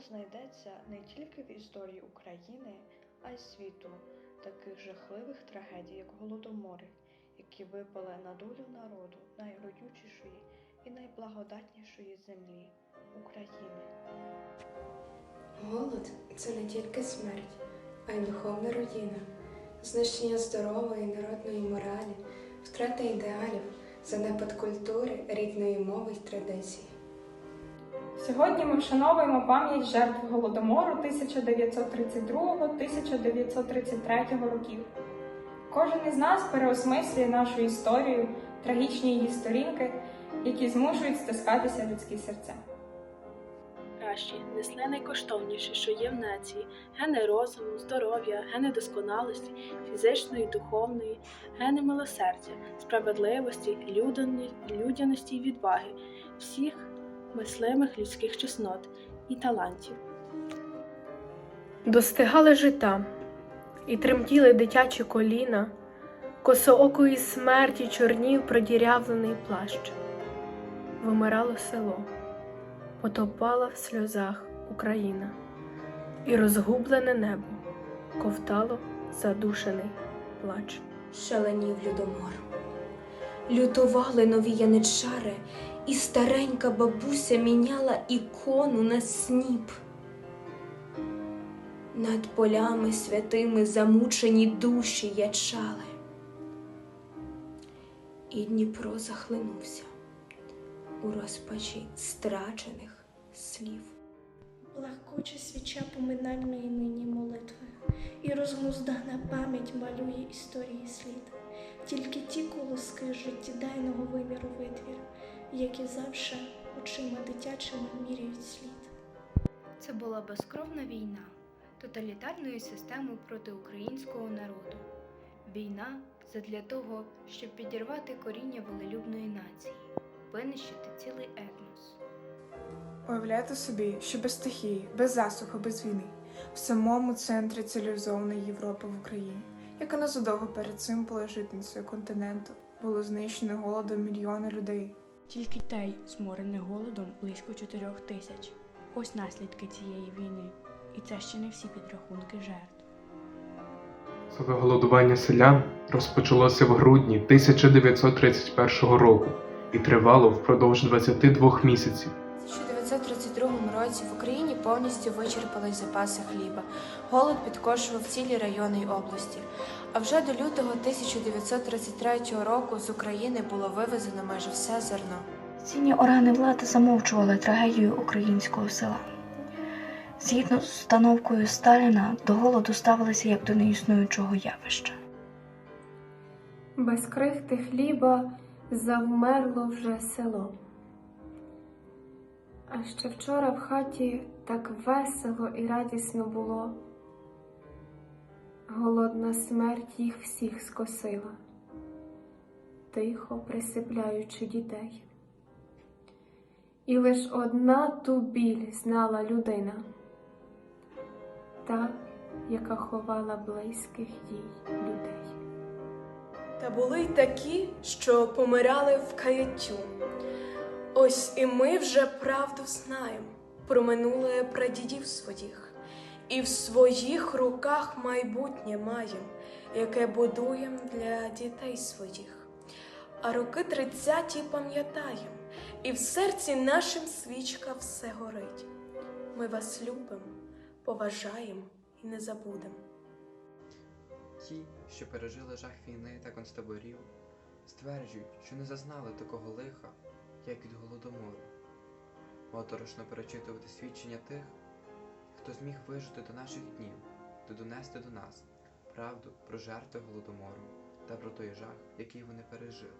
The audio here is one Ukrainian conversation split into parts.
знайдеться не тільки в історії України, а й світу таких жахливих трагедій, як голодомори, які випали на долю народу найродючішої і найблагодатнішої землі України. Голод це не тільки смерть, а й духовна руїна, знищення здорової народної моралі, втрата ідеалів, занепад культури, рідної мови й традицій. Сьогодні ми вшановуємо пам'ять жертв голодомору 1932-1933 років. Кожен із нас переосмислює нашу історію, трагічні її сторінки, які змушують стискатися людські серця. кращі, несли найкоштовніше, що є в нації: гени розуму, здоров'я, гени досконалості, фізичної, духовної, гени милосердя, справедливості, людяності й відваги, всіх мислимих людських чеснот і талантів. Достигали жита, і тремтіли дитячі коліна, косоокої смерті чорнів продірявлений плащ. Вимирало село, потопала в сльозах Україна, і розгублене небо ковтало задушений плач. Шаленів Людомор. Лютували нові яничари, і старенька бабуся міняла ікону на сніп. Над полями святими замучені душі ячали. І Дніпро захлинувся у розпачі страчених слів. Блакуче свіча поминальної нині молитви, і розгнуздана пам'ять малює історії слід. Тільки ті колоски життєдайного виміру витвір, які завше очима дитячими міряють слід. Це була безкровна війна тоталітарної системи проти українського народу. Війна задля того, щоб підірвати коріння волелюбної нації, винищити цілий етнос. Уявляйте собі, що без стихії, без засухи, без війни, в самому центрі цивілізованої Європи в Україні, яка незадовго перед цим була житницею континенту, було знищено голодом мільйони людей. Тільки Тей зморений голодом близько чотирьох тисяч. Ось наслідки цієї війни. І це ще не всі підрахунки жертв. Масове голодування селян розпочалося в грудні 1931 року і тривало впродовж 22 місяців. У 1932 році в Україні повністю вичерпались запаси хліба. Голод підкошував цілі райони й області. А вже до лютого 1933 року з України було вивезено майже все зерно. Цінні органи влади замовчували трагедію українського села. Згідно з установкою Сталіна, до голоду ставилися як до неіснуючого явища. Без крихти хліба завмерло вже село. А ще вчора в хаті так весело і радісно було. Голодна смерть їх всіх скосила, тихо присипляючи дітей. І лиш одна ту біль знала людина, та, яка ховала близьких їй людей. Та були й такі, що помирали в каяттю. Ось і ми вже правду знаємо про минуле прадідів своїх, і в своїх руках майбутнє маєм, яке будуєм для дітей своїх. А роки тридцяті пам'ятаєм, і в серці нашим свічка все горить. Ми вас любимо, поважаємо і не забудемо. Ті, що пережили жах війни та концтаборів, стверджують, що не зазнали такого лиха, як від голодомору. Моторошно перечитувати свідчення тих, хто зміг вижити до наших днів та донести до нас правду про жертви голодомору та про той жах, який вони пережили.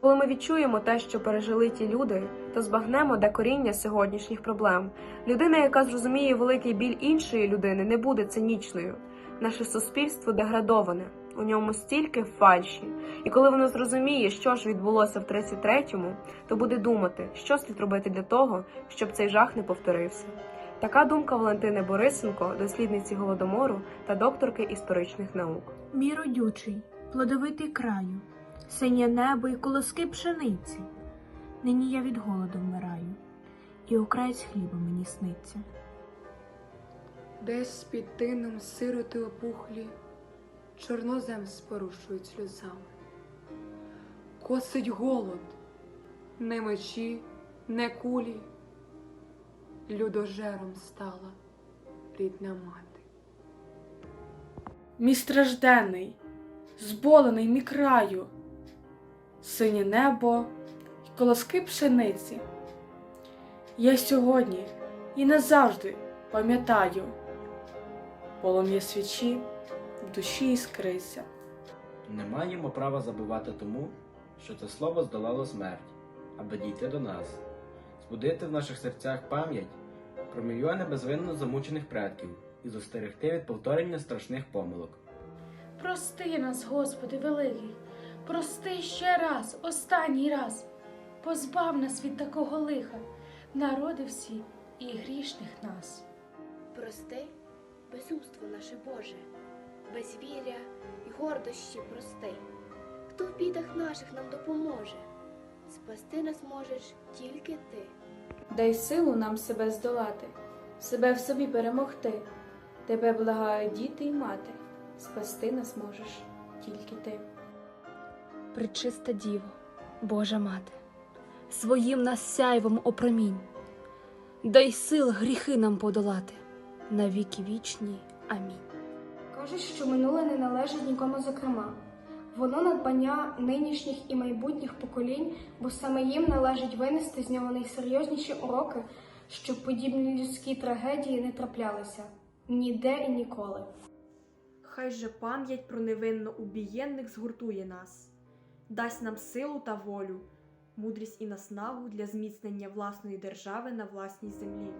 Коли ми відчуємо те, що пережили ті люди, то збагнемо, де коріння сьогоднішніх проблем. Людина, яка зрозуміє великий біль іншої людини, не буде цинічною. Наше суспільство деградоване, у ньому стільки фальші. І коли воно зрозуміє, що ж відбулося в 33-му, то буде думати, що слід робити для того, щоб цей жах не повторився. Така думка Валентини Борисенко, дослідниці голодомору та докторки історичних наук. Мій родючий, плодовитий краю, синє небо і колоски пшениці. Нині я від голоду вмираю, і окраєць хліба мені сниться. Десь під тином сироти опухлі, чорнозем спорушують сльозами. Косить голод, не мечі, не кулі, людожером стала рідна мати. Мій стражденний, зболений мій краю, синє небо й колоски пшениці. Я сьогодні і назавжди пам'ятаю, полум'я свічі в душі іскриться. Не маємо права забувати тому, що це слово здолало смерть, аби дійти до нас, збудити в наших серцях пам'ять про мільйони безвинно замучених предків і застерегти від повторення страшних помилок. Прости нас, Господи великий, прости ще раз, останній раз. Позбав нас від такого лиха, народи всі і грішних нас. Прости, безумство наше Боже, безвір'я і гордощі прости. Хто в бідах наших нам допоможе? Спасти нас можеш тільки ти. Дай силу нам себе здолати, себе в собі перемогти. Тебе благають діти й мати, спасти нас можеш тільки ти. Пречиста Діво, Божа мати, своїм нас сяйвом опромінь, дай сил гріхи нам подолати, на віки вічні. Амінь. Кажуть, що минуле не належить нікому зокрема. Воно надбання нинішніх і майбутніх поколінь, бо саме їм належить винести з нього найсерйозніші уроки, щоб подібні людські трагедії не траплялися ніде і ніколи. Хай же пам'ять про невинно убієнних згуртує нас, дасть нам силу та волю, мудрість і наснагу для зміцнення власної держави на власній землі.